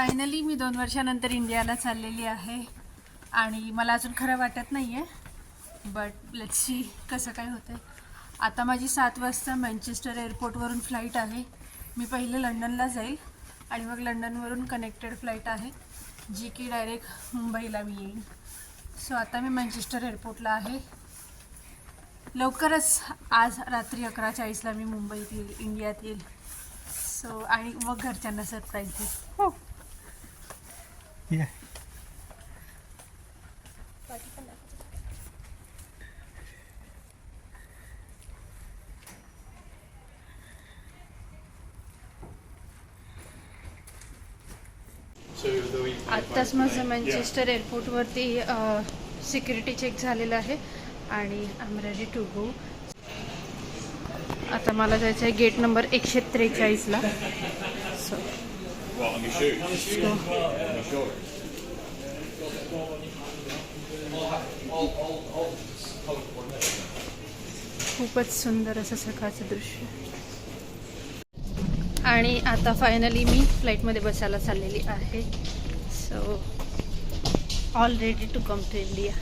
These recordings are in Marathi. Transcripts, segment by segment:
फायनली मी दोन वर्षानंतर इंडियाला चाललेली आहे आणि मला अजून खरं वाटत नाही आहे बट लेट्स सी कसं काय होतं आता माझी सात वाजता मँचेस्टर एअरपोर्टवरून फ्लाईट आहे. मी पहिले लंडनला जाईल आणि मग लंडनवरून कनेक्टेड फ्लाईट आहे जी की डायरेक्ट मुंबईला मी येईन. सो आता मी मँचेस्टर एअरपोर्टला आहे. लवकरच आज रात्री अकरा चाळीसला मी मुंबईत येईल इंडियात येईल. सो आणि मग घरच्यांना सरप्राईज देईल. हो. Yeah. आत्ताच माझं म्हणजे मॅन्चेस्टर एअरपोर्टवरती सिक्युरिटी चेक झालेलं आहे आणि आम रेडी टू गो आता मला जायचं आहे गेट नंबर एकशे त्रेचाळीसला so What, on your shoes? On your shorts? खूपच सुंदर असं सकाळचं दृश्य आणि आता फायनली मी फ्लाईटमध्ये बसायला चाललेली आहे so all ready to come to India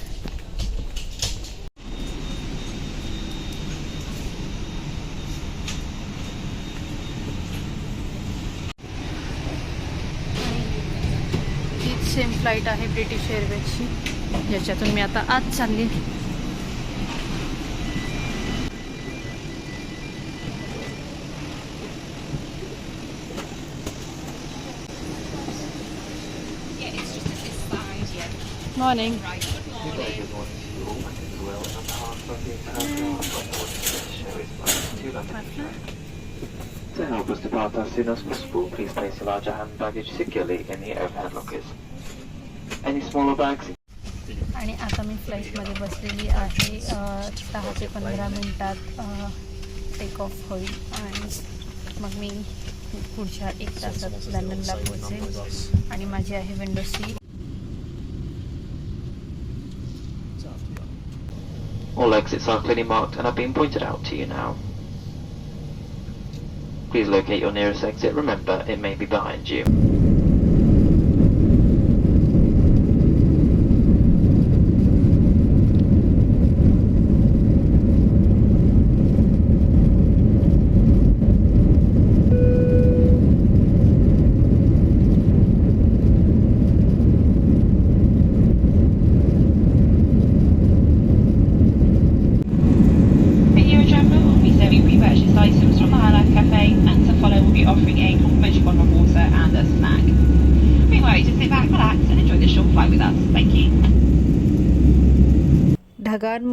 flight आहे ब्रिटिश एअरवेजची ज्याच्यातून मी आता आज चालली morning To help us depart as soon as possible, please place your larger hand baggage securely in the overhead lockers. Any smaller bags आणि आता मी फ्लाईटमध्ये बसलेली आहे अ, दहा ते पंधरा मिनटात टेक ऑफ होईल आणि मग मी पुढच्या एक तासात लंडनला पोहोचेल आणि माझी आहे window seat All exits are clearly marked and have been pointed out to you now. Please locate your nearest exit. Remember, it may be behind you.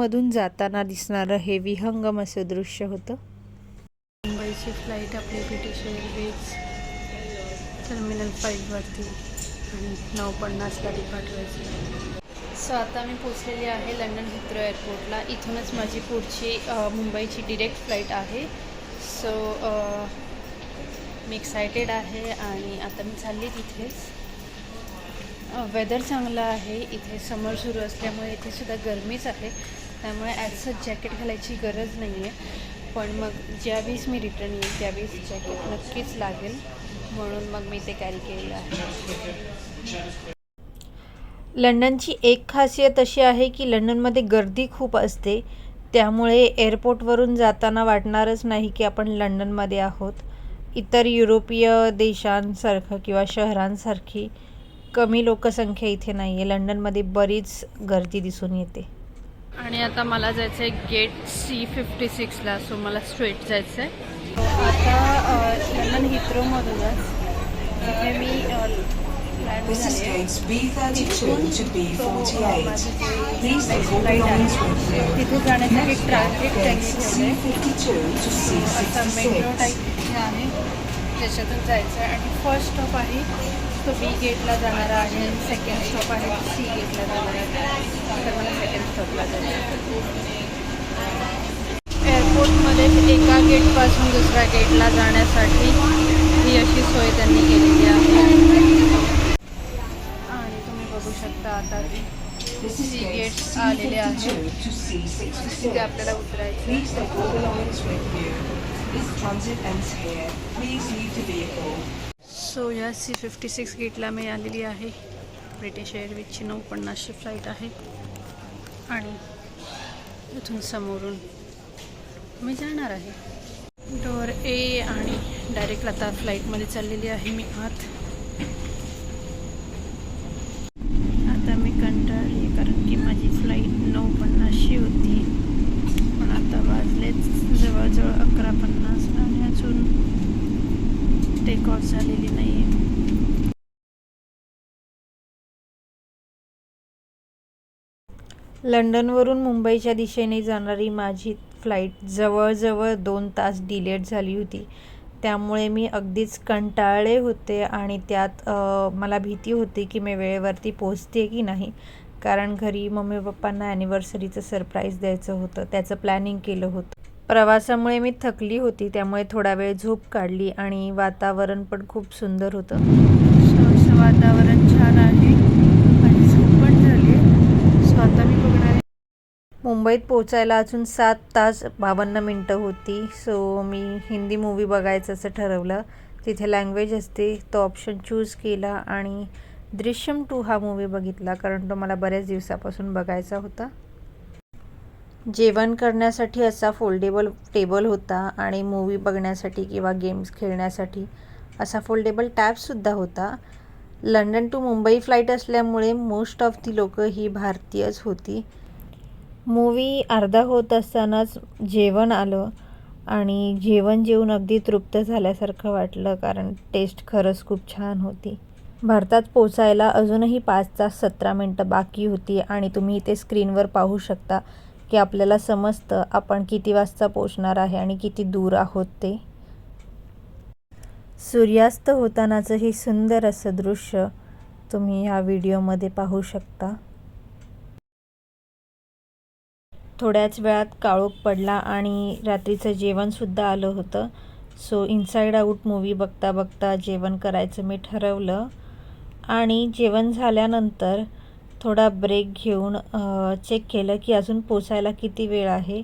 ढगांमधून जाताना दिसणारं हे विहंगम असं दृश्य होतं. मुंबईची फ्लाईट आपली ब्रिटिश एअरवेज टर्मिनल फाईव्हवरती आणि नऊ पन्नासला डिपार्ट व्हायची सो आता मी पोचलेली आहे लंडन हिथ्रो एअरपोर्टला इथूनच माझी पुढची मुंबईची डिरेक्ट फ्लाईट आहे. सो मी एक्सायटेड आहे आणि आता मी चालली तिथेच वेदर चांगलं आहे. इथे समर सुरू असल्यामुळे इथे सुद्धा गरमीच आहे. त्यामुळे ॲज जॅकेट घालायची गरज नाही आहे पण मग ज्यावेळेस मी रिटर्न येईल त्यावेळेस जॅकेट नक्कीच लागेल. म्हणून मग मी ते कॅरी केलेलं आहे. लंडनची एक खासियत अशी आहे की लंडनमध्ये गर्दी खूप असते. त्यामुळे एअरपोर्टवरून जाताना वाटणारच नाही की आपण लंडनमध्ये आहोत. इतर युरोपीय देशांसारखं किंवा शहरांसारखी कमी लोकसंख्या इथे नाही आहे लंडनमध्ये बरीच गर्दी दिसून येते. आणि आता मला जायचं आहे गेट सी फिफ्टी सिक्सला सो मला स्ट्रेट जायचं आहे आता लंडन हिथ्रोमधूनच जिथे मी लँड This is झाले gates B32 to B48. Please take all flight belongings आहे with you. तिथे जाण्यासाठी ट्रान्झिट Gates त्यांनी ठेवले C52 to आता मेट्रो C66. टाईप इथे आहे त्याच्यातून जायचं आहे आणि फर्स्ट स्टॉप आहे तो बी गेटला जाणारा आहे आणि सेकंड स्टॉप आहे तो सी गेटला जाणारा आहे. तर मला सेकंड स्टॉपला जायचं एअरपोर्टमध्ये एका गेटपासून दुसऱ्या गेटला जाण्यासाठी ही अशी सोय त्यांनी केलेली आहे. आणि तुम्ही बघू शकता आता सी गेट्स आलेले C52 आहेत. तिथे C66. आपल्याला उतरायचं सो या सी फिफ्टी सिक्स गेटला मी आलेली आहे. ब्रिटिश एअरवेजची नऊ पन्नासची फ्लाईट आहे. आणि इथून समोरून मी जाणार आहे. डोअर ए आणि डायरेक्ट आता फ्लाईटमध्ये चाललेली आहे मी आत मी कंटाळली कारण की माझी फ्लाईट नऊ पन्नासची होती पण आता वाजलेच जवळजवळ अकरा पन्नास आणि अजून टेक ऑफ झालेली नाही आहे लंडनवरून मुंबईच्या दिशेने जाणारी माझी फ्लाईट जवळजवळ दोन तास डिलेट झाली होती. त्यामुळे मी अगदीच कंटाळले होते आणि त्यात मला भीती होती की मी वेळेवरती पोचते की नाही. कारण घरी मम्मी पप्पांना ॲनिव्हर्सरीचं सरप्राईज द्यायचं होतं त्याचं प्लॅनिंग केलं होतं. प्रवासामुळे मी थकली होती त्यामुळे थोडा वेळ झोप काढली आणि वातावरण पण खूप सुंदर होतं. असं वातावरण छान आहे आणि झोप पण झाली आहे सो आता मी बघणार आहे मुंबईत पोचायला अजून सात तास बावन्न मिनटं होती. सो मी हिंदी मूवी बघायचं असं ठरवलं. तिथे लँग्वेज असते तो ऑप्शन चूज केला आणि दृश्यम टू हा मूवी बघितला कारण तो मला बऱ्याच दिवसापासून बघायचा होता. जेवण करण्यासाठी असा फोल्डेबल टेबल होता आणि मूवी बघण्यासाठी किंवा गेम्स खेळण्यासाठी असा फोल्डेबल टॅबसुद्धा होता. लंडन टू मुंबई फ्लाईट असल्यामुळे मोस्ट ऑफ ती लोकं ही भारतीयच होती. मूवी अर्धा होत असतानाच जेवण आलं आणि जेवण जेवून अगदी तृप्त झाल्यासारखं वाटलं कारण टेस्ट खरंच खूप छान होती. भारतात पोचायला अजूनही पाच तास सतरा मिनटं बाकी होती आणि तुम्ही इथे स्क्रीनवर पाहू शकता की आपल्याला समजतं आपण किती वाजता पोचणार आहे आणि किती दूर आहोत ते. सूर्यास्त होतानाचं हे सुंदर असं दृश्य तुम्ही ह्या व्हिडिओमध्ये पाहू शकता. थोड्याच वेळात काळोख पडला आणि रात्रीचं जेवणसुद्धा आलं होतं. सो इनसाईड आऊट मूवी बघता बघता जेवण करायचं मी ठरवलं. आणि जेवण झाल्यानंतर थोडा ब्रेक घेऊन चेक केलं की अजून पोचायला किती वेळ आहे.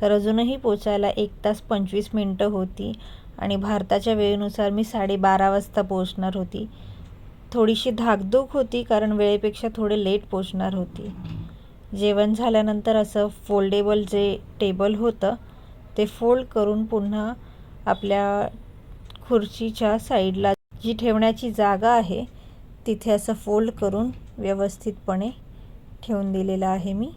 तर अजूनही पोचायला एक तास पंचवीस मिनटं होती आणि भारताच्या वेळेनुसार मी साडेबारा वाजता पोचणार होती. थोडीशी धाकधूक होती कारण वेळेपेक्षा थोडे लेट पोचणार होती. जेवण झाल्यानंतर असं फोल्डेबल जे टेबल होतं ते फोल्ड करून पुन्हा आपल्या खुर्चीच्या साईडला जी ठेवण्याची जागा आहे तिथे असं फोल्ड करून व्यवस्थितपणे ठेवून दिलेलं आहे मी.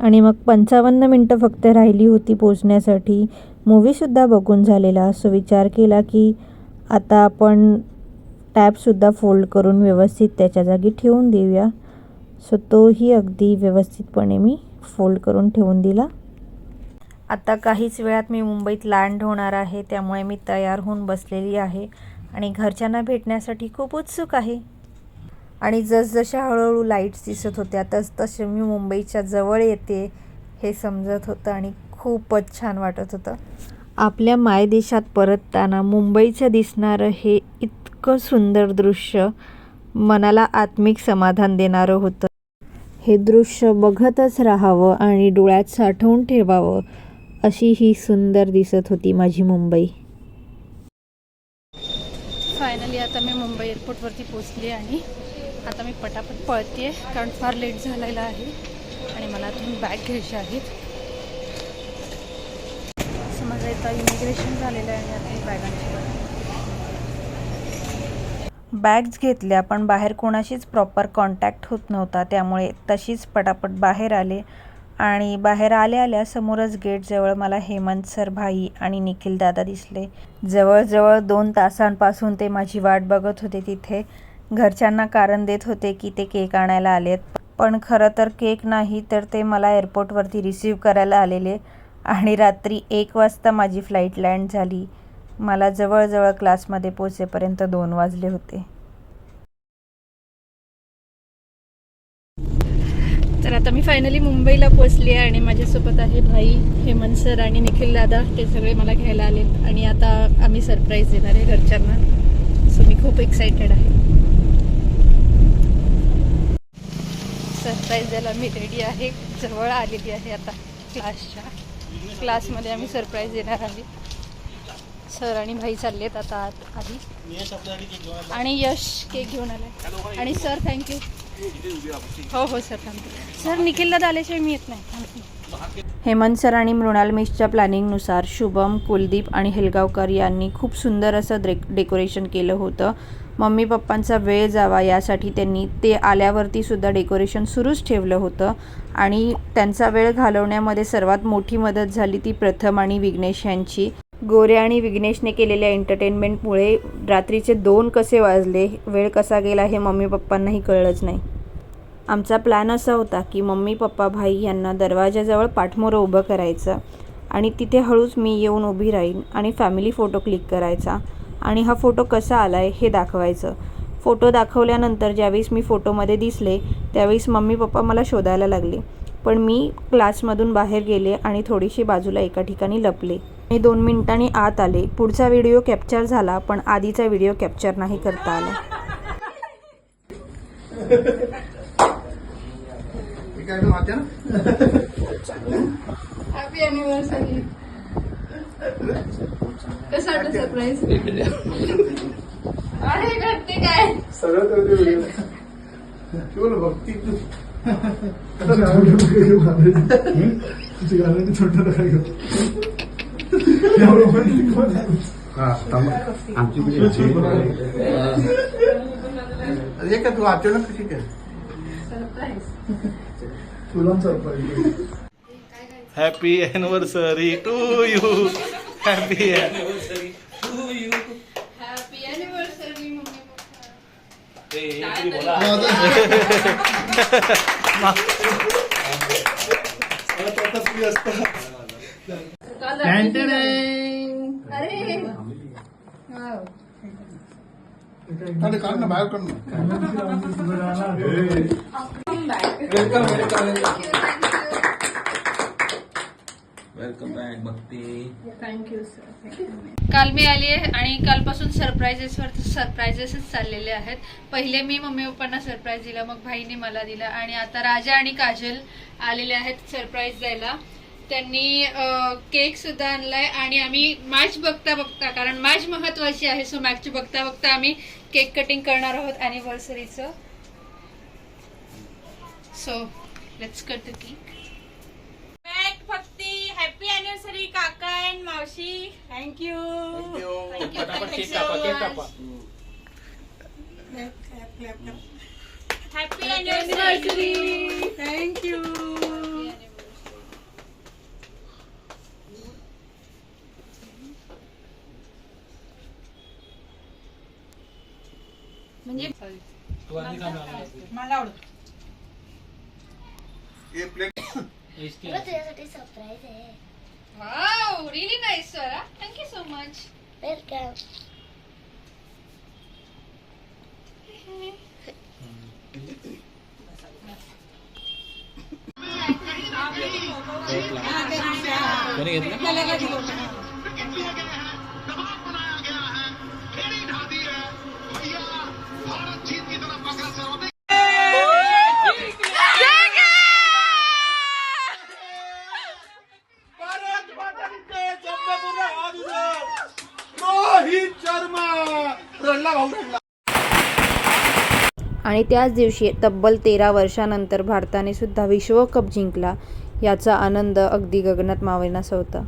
आणि मग पंचावन्न मिनटं फक्त राहिली होती पोचण्यासाठी मूवीसुद्धा बघून झालेला. असो विचार केला की आता आपण टॅबसुद्धा फोल्ड करून व्यवस्थित त्याच्या जागी ठेवून देऊया. सो तोही अगदी व्यवस्थितपणे मी फोल्ड करून ठेवून दिला. आता काहीच वेळात मी मुंबईत लँड होणार आहे त्यामुळे मी तयार होऊन बसलेली आहे आणि घरच्यांना भेटण्यासाठी खूप उत्सुक आहे. आणि जसजशा हळूहळू लाईट्स दिसत होत्या तसतसे मी मुंबईच्या जवळ येते हे समजत होतं आणि खूपच छान वाटत होतं. आपल्या मायदेशात परतताना मुंबईचं दिसणारं हे इतकं सुंदर दृश्य मनाला आत्मिक समाधान देणारं होतं. हे दृश्य बघतच राहावं आणि डोळ्यात साठवून ठेवावं अशी ही सुंदर दिसत होती माझी मुंबई. फायनली आता मी मुंबई एअरपोर्टवरती पोचली आणि आता मी पटापट पळते कारण फार लेट झालेला आहे आणि मला तुम्ही बॅग घ्यायची आहेत. असं माझं इमिग्रेशन झालेलं आहे आणि आता बॅगांची बॅग्स घेतल्या पण बाहेर कोणाशीच प्रॉपर कॉन्टॅक्ट होत नव्हता. त्यामुळे तशीच पटापट बाहेर आले आणि बाहेर आल्या आल्या समोरच गेटजवळ मला हेमंत सर भाई आणि निखिल दादा दिसले. जवळजवळ दोन तासांपासून ते माझी वाट बघत होते तिथे. घरच्यांना कारण देत होते की ते केक आणायला आलेत. पण खरं तर केक नाही तर ते मला एअरपोर्टवरती रिसीव करायला आलेले आणि रात्री एक वाजता माझी फ्लाईट लँड झाली. मला जवळजवळ क्लासमध्ये पोचेपर्यंत दोन वाजले होते. तर आता मी फायनली मुंबईला पोचली आहे आणि माझ्यासोबत आहे भाई हेमंत सर आणि निखिल दादा. ते सगळे मला घ्यायला आलेत आणि आता आम्ही सरप्राईज देणार आहे घरच्यांना. सो मी खूप एक्सायटेड आहे. सरप्राईज द्यायला मी रेडी आहे. जवळ आलेली आहे आता क्लासच्या क्लासमध्ये आम्ही सरप्राईज देणार आहे सर आणि भाई चाललेत आता आत आधी. आणि यश केक घेऊन आलाय आणि सर थँक्यू हो हो सर थँक्यू सर निखिलला आल्याशिवाय मी येत नाही. थँक्यू हेमंत सर आणि मृणाल मिशच्या प्लॅनिंगनुसार शुभम कुलदीप आणि हेलगावकर यांनी खूप सुंदर असं द्रे डेकोरेशन केलं होतं. मम्मी पप्पांचा वेळ जावा यासाठी त्यांनी ते आल्यावरती सुद्धा डेकोरेशन सुरूच ठेवलं होतं. आणि त्यांचा वेळ घालवण्यामध्ये सर्वात मोठी मदत झाली ती प्रथम आणि विघ्नेश यांची. गोरे आणि विघ्नेशने केलेल्या एंटरटेनमेंटमुळे रात्रीचे दोन कसे वाजले वेळ कसा गेला हे मम्मी पप्पांनाही कळलंच नाही. आमचा प्लॅन असा होता की मम्मी पप्पा भाई यांना दरवाजाजवळ पाठमोरं उभं करायचं आणि तिथे हळूच मी येऊन उभी राहीन आणि फॅमिली फोटो क्लिक करायचा आणि हा फोटो कसा आला आहे हे दाखवायचं. फोटो दाखवल्यानंतर ज्यावेळेस मी फोटोमध्ये दिसले त्यावेळेस मम्मी पप्पा मला शोधायला लागले. पण मी क्लासमधून बाहेर गेले आणि थोडीशी बाजूला एका ठिकाणी लपले. मी दोन मिनिटांनी आत आले. पुढचा व्हिडिओ कॅप्चर झाला पण आधीचा व्हिडिओ कॅप्चर नाही करता आला. हॅपी का तू अचानक कशी काय तुला happy anniversary to you happy anniversary happy anniversary mummy అది కాండి బాగా కండి వెల్కమ్ వెల్కమ్ बाहेर काढ ना काल मी आली आहे आणि कालपासून सरप्राईजेसवर सरप्राईजेसच चाललेले आहेत. पहिले मी मम्मी पप्पांना सरप्राईज दिला मग भाईने मला दिला आणि आता राजा आणि काजल आलेले आहेत सरप्राईज द्यायला. त्यांनी केक सुद्धा आणलाय आणि आम्ही मॅच बघता बघता कारण मॅच महत्वाची आहे सो मॅच बघता बघता आम्ही केक कटिंग करणार आहोत अॅनिव्हर्सरीचं so let's cut the cake Bhakti happy anniversary काका अँड मावशी thank you happy anniversary thank you म्हणजे मला आवडत हे प्लेट तुझ्यासाठी सरप्राईज आहे wow really nice sir thank you so much welcome Rohit आणि त्याच दिवशी तब्बल तेरा वर्षानंतर भारताने सुद्धा विश्वकप जिंकला याचा आनंद अगदी गगनात मावेनासा होता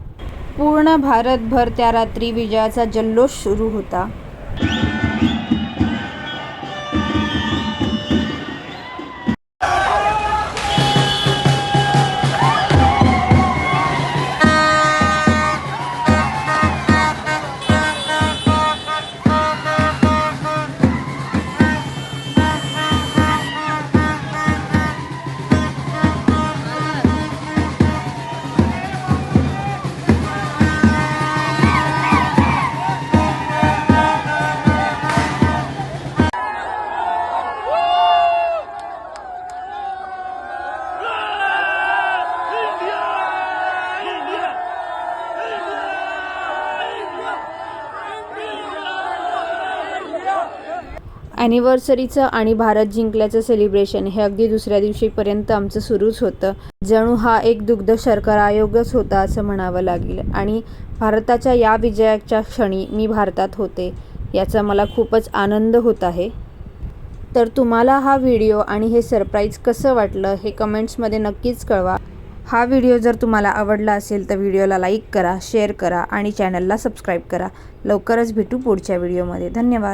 पूर्ण भारतभर त्या रात्री विजयाचा जल्लोष सुरू होता. ॲनिव्हर्सरीचं आणि भारत जिंकल्याचं सेलिब्रेशन हे अगदी दुसऱ्या दिवशीपर्यंत आमचं सुरूच होतं. जणू हा एक दुग्ध शर्करा आयोगच होता असं म्हणावं लागेल. आणि भारताच्या या विजयाच्या क्षणी मी भारतात होते याचा मला खूपच आनंद होत आहे. तर तुम्हाला हा व्हिडिओ आणि हे सरप्राईज कसं वाटलं हे कमेंट्समध्ये नक्कीच कळवा. हा व्हिडिओ जर तुम्हाला आवडला असेल तर व्हिडिओला लाईक करा शेअर करा आणि चॅनलला सबस्क्राईब करा. लवकरच भेटू पुढच्या व्हिडिओमध्ये. धन्यवाद.